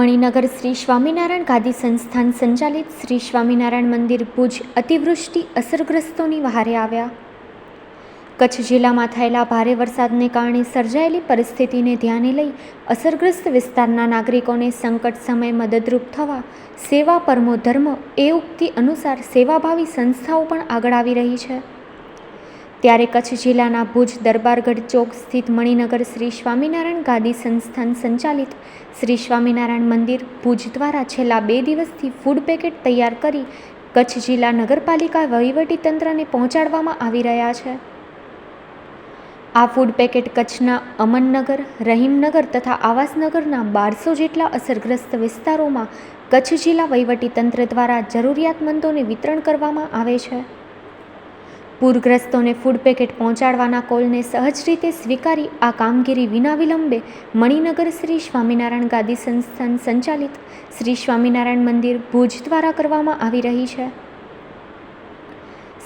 મણિનગર શ્રી સ્વામિનારાયણ ગાદી સંસ્થાન સંચાલિત શ્રી સ્વામિનારાયણ મંદિર ભુજ અતિવૃષ્ટિ અસરગ્રસ્તોની વહારે આવ્યા. કચ્છ જિલ્લામાં થયેલા ભારે વરસાદને કારણે સર્જાયેલી પરિસ્થિતિને ધ્યાને લઈ અસરગ્રસ્ત વિસ્તારના નાગરિકોને સંકટ સમયે મદદરૂપ થવા સેવા પરમો ધર્મ એ ઉક્તિ અનુસાર સેવાભાવી સંસ્થાઓ પણ આગળ આવી રહી છે. ત્યારે કચ્છ જિલ્લાના ભુજ દરબારગઢ ચોક સ્થિત મણિનગર શ્રી સ્વામિનારાયણ ગાદી સંસ્થાન સંચાલિત શ્રી સ્વામિનારાયણ મંદિર ભુજ દ્વારા છેલ્લા બે દિવસથી ફૂડ પેકેટ તૈયાર કરી કચ્છ જિલ્લા નગરપાલિકા વહીવટીતંત્રને પહોંચાડવામાં આવી રહ્યા છે. આ ફૂડ પેકેટ કચ્છના અમનનગર, રહીમનગર તથા આવાસનગરના બારસો જેટલા અસરગ્રસ્ત વિસ્તારોમાં કચ્છ જિલ્લા વહીવટીતંત્ર દ્વારા જરૂરિયાતમંદોને વિતરણ કરવામાં આવે છે. પૂરગ્રસ્તોને ફૂડ પેકેટ પહોંચાડવાના કોલને સહજ રીતે સ્વીકારી આ કામગીરી વિના વિલંબે મણિનગર શ્રી સ્વામિનારાયણ ગાદી સંસ્થાન સંચાલિત શ્રી સ્વામિનારાયણ મંદિર ભુજ દ્વારા કરવામાં આવી રહી છે.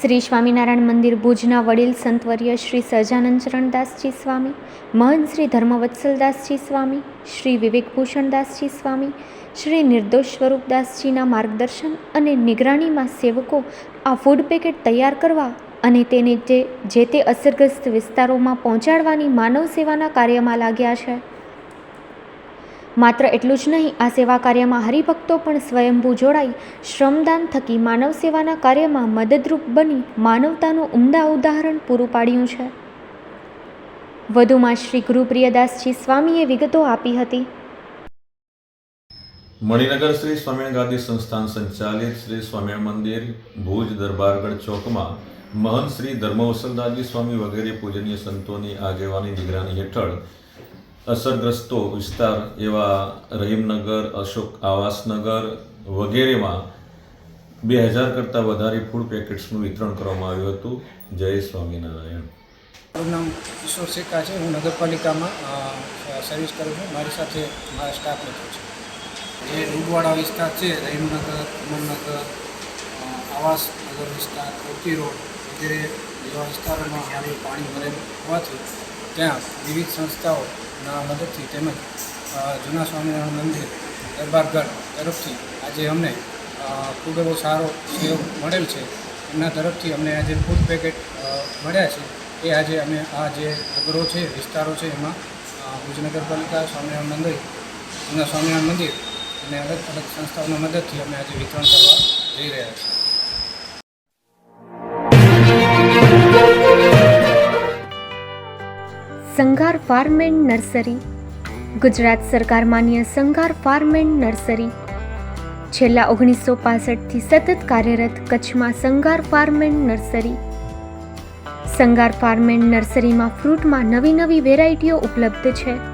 શ્રી સ્વામિનારાયણ મંદિર ભુજના વડીલ સંતવર્ય શ્રી સહજાનંદ ચરણદાસજી સ્વામી, મહંત શ્રી ધર્મવત્સલદાસજી સ્વામી, શ્રી વિવેકભૂષણદાસજી સ્વામી, શ્રી નિર્દોષ સ્વરૂપદાસજીના માર્ગદર્શન અને નિગરાણીમાં સેવકો આ ફૂડ પેકેટ તૈયાર કરવા અને તેને જે જે તે અસરગ્રસ્ત વિસ્તારોમાં પહોંચાડવાની માનવ સેવાના કાર્યમાં લાગ્યા છે. માત્ર એટલું જ નહીં, આ સેવા કાર્યમાં હરિભક્તો પણ સ્વયંભૂ જોડાઈ શ્રમદાન થકી માનવ સેવાના કાર્યમાં મદદરૂપ બની માનવતાનું ઉમદા ઉદાહરણ પૂરું પાડ્યું છે. વધુમાં શ્રી ગુરુપ્રિયદાસજી સ્વામીએ વિગતો આપી હતી. મણિનગર શ્રી સ્વામિનારાયણ ગાદી સંસ્થાન સંચાલિત શ્રી સ્વામિનારાયણ મંદિર ભુજ દરબારગઢ ચોકમાં મહંત શ્રી ધર્મવસલદાસજી સ્વામી વગેરે પૂજનીય સંતોની આગેવાની નિગરાની હેઠળ અસરગ્રસ્તો વિસ્તાર એવા રહીમનગર, અશોક આવાસનગર વગેરેમાં બે હજાર કરતાં વધારે ફૂડ પેકેટ્સનું વિતરણ કરવામાં આવ્યું હતું. જય સ્વામિનારાયણ. મારું નામ કિશોર શેખા છે. હું નગરપાલિકામાં સર્વિસ કરું છું. મારી સાથે મારા સ્ટાફ મિત્રો છે. જે ડૂબવાળા વિસ્તાર છે, રહીમનગર અમરનગર આવાસ નગર વિસ્તાર, કોટી રોડ વગેરે જેવા વિસ્તારોમાં હાલ પાણી ભરેલું હોવાથી ત્યાં વિવિધ સંસ્થાઓના મદદથી તેમજ જૂના સ્વામિનારાયણ મંદિર દરબારગઢ તરફથી આજે અમને ખૂબ એવો સારો સહયોગ મળેલ છે. એમના તરફથી અમને આજે ફૂડ પેકેટ મળ્યા છે, એ આજે અમે આ જે નગરો છે, વિસ્તારો છે, એમાં ભુજ નગરપાલિકા સ્વામિનારાયણ મંદિર, જૂના સ્વામિનારાયણ મંદિર અને અલગ અલગ સંસ્થાઓના મદદથી અમે આજે વિતરણ કરવા જઈ રહ્યા છીએ. Sanghar farm and nursery. Gujarat સરકાર માન્ય સંઘાર ફાર્મ એન્ડ નર્સરી. છેલ્લા ઓગણીસો પાસઠથી સતત કાર્યરત કચ્છમાં Sanghar farm and nursery. Sanghar farm and નર્સરીમાં ફ્રૂટમાં નવી નવી વેરાયટીઓ ઉપલબ્ધ છે.